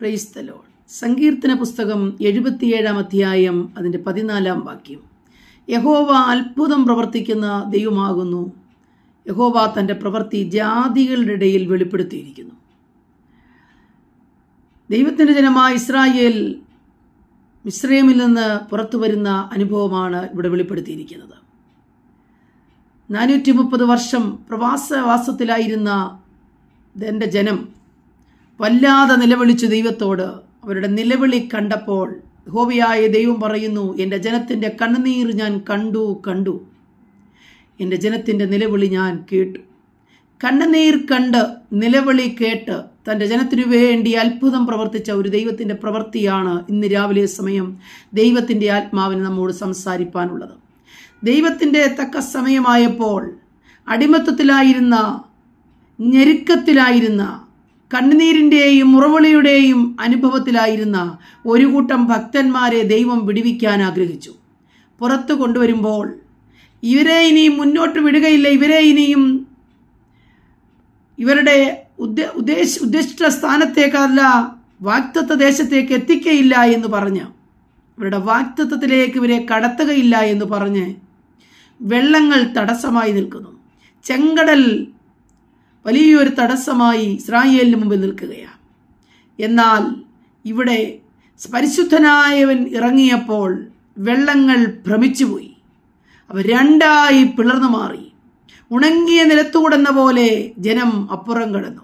പ്രൈസ്തലോൺ സങ്കീർത്തന പുസ്തകം എഴുപത്തിയേഴാം അധ്യായം അതിന്റെ പതിനാലാം വാക്യം. യഹോവ അത്ഭുതം പ്രവർത്തിക്കുന്ന ദൈവമാകുന്നു. യഹോവ തന്റെ പ്രവൃത്തി ജാതികളുടെ ഇടയിൽ വെളിപ്പെടുത്തിയിരിക്കുന്നു. ദൈവത്തിന്റെ ജനമായ ഇസ്രായേൽ മിശ്രയമിൽ നിന്ന് പുറത്തു വരുന്ന അനുഭവമാണ് ഇവിടെ വെളിപ്പെടുത്തിയിരിക്കുന്നത്. നാനൂറ്റി മുപ്പത് വർഷം പ്രവാസവാസത്തിലായിരുന്ന എന്റെ ജനം വല്ലാതെ നിലവിളിച്ചു ദൈവത്തോട്. അവരുടെ നിലവിളി കണ്ടപ്പോൾ ഹോവിയായ ദൈവം പറയുന്നു എന്റെ ജനത്തിന്റെ കണ്ണുനീർ ഞാൻ കണ്ടു കണ്ടു. എന്റെ ജനത്തിന്റെ നിലവിളി ഞാൻ കേട്ടു. കണ്ണുനീർ കണ്ട് നിലവിളി കേട്ട് തന്റെ ജനത്തിനു വേണ്ടി അത്ഭുതം പ്രവർത്തിച്ച ഒരു ദൈവത്തിന്റെ പ്രവൃത്തിയാണ് ഇന്ന് രാവിലെ സമയം ദൈവത്തിന്റെ ആത്മാവിന് നമ്മോട് സംസാരിപ്പാനുള്ളത്. ദൈവത്തിന്റെ തക്ക സമയമായപ്പോൾ അടിമത്തത്തിലായിരുന്ന ഞെരുക്കത്തിലായിരുന്ന കണ്ണുനീരിന്റെയും ഉറവളിയുടെയും അനുഭവത്തിലായിരുന്ന ഒരു കൂട്ടം ഭക്തന്മാരെ ദൈവം വിടുവിക്കാൻ ആഗ്രഹിച്ചു. പുറത്തു കൊണ്ടുവരുമ്പോൾ ഇവരെ ഇനിയും മുന്നോട്ട് വിടുകയില്ല ഇവരെ ഇനിയും ഇവരുടെ ഉദ്ദേ ഉദ്ദേശ ഉദ്ദിഷ്ട സ്ഥാനത്തേക്കല്ല വാക്തത്വ ദേശത്തേക്ക് എത്തിക്കയില്ല എന്ന് പറഞ്ഞ് ഇവരുടെ വാക്തത്വത്തിലേക്ക് ഇവരെ കടത്തുകയില്ല എന്ന് പറഞ്ഞ് വെള്ളങ്ങൾ തടസ്സമായി നിൽക്കുന്നു. ചെങ്കടൽ വലിയൊരു തടസ്സമായി ഇസ്രായേലിന് മുമ്പിൽ നിൽക്കുകയാണ്. എന്നാൽ ഇവിടെ പരിശുദ്ധനായവൻ ഇറങ്ങിയപ്പോൾ വെള്ളങ്ങൾ ഭ്രമിച്ചുപോയി. അവ രണ്ടായി പിളർന്നു മാറി. ഉണങ്ങിയ നിലത്തുകൂടുന്ന പോലെ ജനം അപ്പുറം കടന്നു.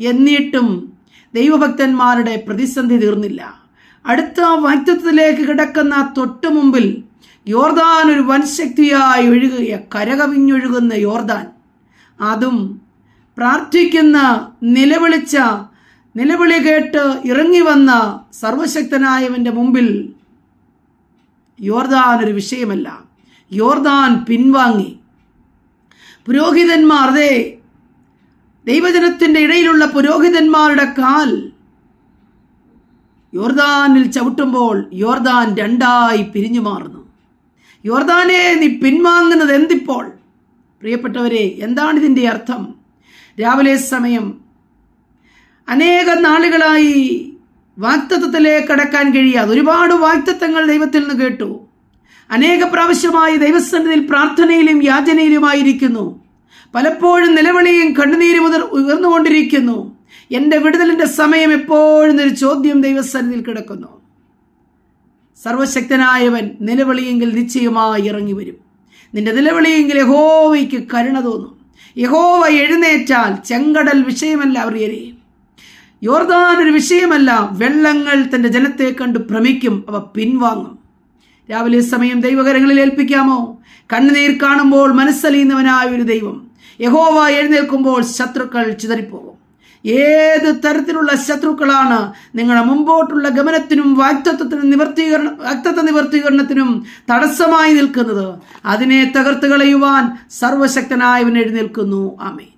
എന്നിട്ടും ദൈവഭക്തന്മാരുടെ പ്രതിസന്ധി തീർന്നില്ല. അടുത്ത വാക്തത്വത്തിലേക്ക് കിടക്കുന്ന തൊട്ടു മുമ്പിൽ യോർദാൻ ഒരു വൻശക്തിയായി ഒഴുകുക കരകവിഞ്ഞൊഴുകുന്ന യോർദാൻ. അതും പ്രാർത്ഥിക്കുന്ന നിലവിളിച്ച നിലവിളി കേട്ട് ഇറങ്ങി വന്ന സർവശക്തനായവന്റെ മുമ്പിൽ യോർദാൻ ഒരു വിഷയമല്ല. യോർദാൻ പിൻവാങ്ങി. പുരോഹിതന്മാർ അതേ ദൈവജനത്തിന്റെ ഇടയിലുള്ള പുരോഹിതന്മാരുടെ കാൽ യോർദാനിൽ ചവിട്ടുമ്പോൾ യോർദാൻ രണ്ടായി പിരിഞ്ഞു മാറുന്നു. യോർദാനെ നീ പിൻവാങ്ങുന്നത് എന്തിപ്പോൾ? പ്രിയപ്പെട്ടവരെ എന്താണ് ഇതിന്റെ അർത്ഥം? രാവിലെ സമയം. അനേക നാളുകളായി വാക്തത്വത്തിലേക്ക് കടക്കാൻ കഴിയാതെ ഒരുപാട് വാക്തത്വങ്ങൾ ദൈവത്തിൽ നിന്ന് കേട്ടു. അനേക പ്രാവശ്യമായി ദൈവസന്നിധിയിൽ പ്രാർത്ഥനയിലും യാചനയിലുമായിരിക്കുന്നു. പലപ്പോഴും നിലവിളിയും കണ്ണുനീരും മുതൽ ഉയർന്നുകൊണ്ടിരിക്കുന്നു എന്റെ വിടുതലിന്റെ സമയം എപ്പോഴും ഒരു ചോദ്യം ദൈവസന്നിധിയിൽ കിടക്കുന്നു. സർവശക്തനായവൻ നിലവിളിയെങ്കിൽ നിശ്ചയമായി ഇറങ്ങി വരും നിന്റെ നിലവിളിയെങ്കിൽ ഹോവയ്ക്ക് കരുണ തോന്നും. യഹോവ എഴുന്നേറ്റാൽ ചെങ്കടൽ വിഷയമല്ല അറിയരെ യോർദാൻ ഒരു വിഷയമല്ല. വെള്ളങ്ങൾ തന്റെ ജനത്തെ കണ്ട് ഭ്രമിക്കും അവ പിൻവാങ്ങും. രാവിലെ സമയം ദൈവകരങ്ങളിൽ ഏൽപ്പിക്കാമോ? കണ്ണുനീർ കാണുമ്പോൾ മനസ്സലിയുന്നവനായ ഒരു ദൈവം. യഹോവ എഴുന്നേൽക്കുമ്പോൾ ശത്രുക്കൾ ചിതറിപ്പോകും. ഏത് തരത്തിലുള്ള ശത്രുക്കളാണ് നിങ്ങളുടെ മുമ്പോട്ടുള്ള ഗമനത്തിനും വാക്തത്വത്തിനും നിവർത്തീകരണ വാക്തത്വ നിവർത്തീകരണത്തിനും തടസ്സമായി നിൽക്കുന്നത്? അതിനെ തകർത്ത് കളയുവാൻ സർവശക്തനായവൻ എഴുന്നേൽക്കുന്നു. ആമേ